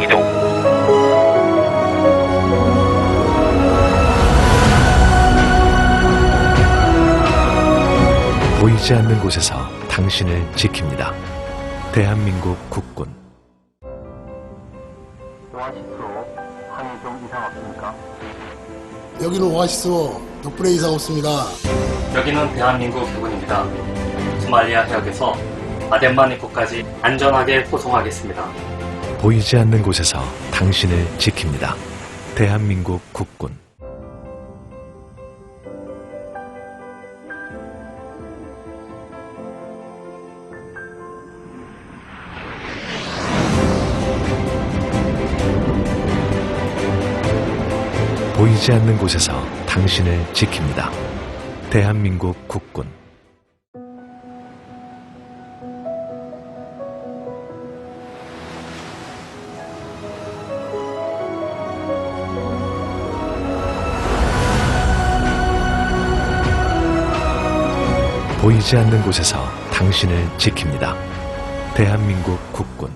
이동. 보이지 않는 곳에서 당신을 지킵니다. 대한민국 국군 오아시스로 항해 좀 이상 없습니까? 여기는 오아시스로 덕분에 이상 없습니다. 여기는 대한민국 해군입니다. 소말리아 해역에서 아덴만 입구까지 안전하게 호송하겠습니다. 보이지 않는 곳에서 당신을 지킵니다. 대한민국 국군 보이지 않는 곳에서 당신을 지킵니다. 대한민국 국군 보이지 않는 곳에서 당신을 지킵니다. 대한민국 국군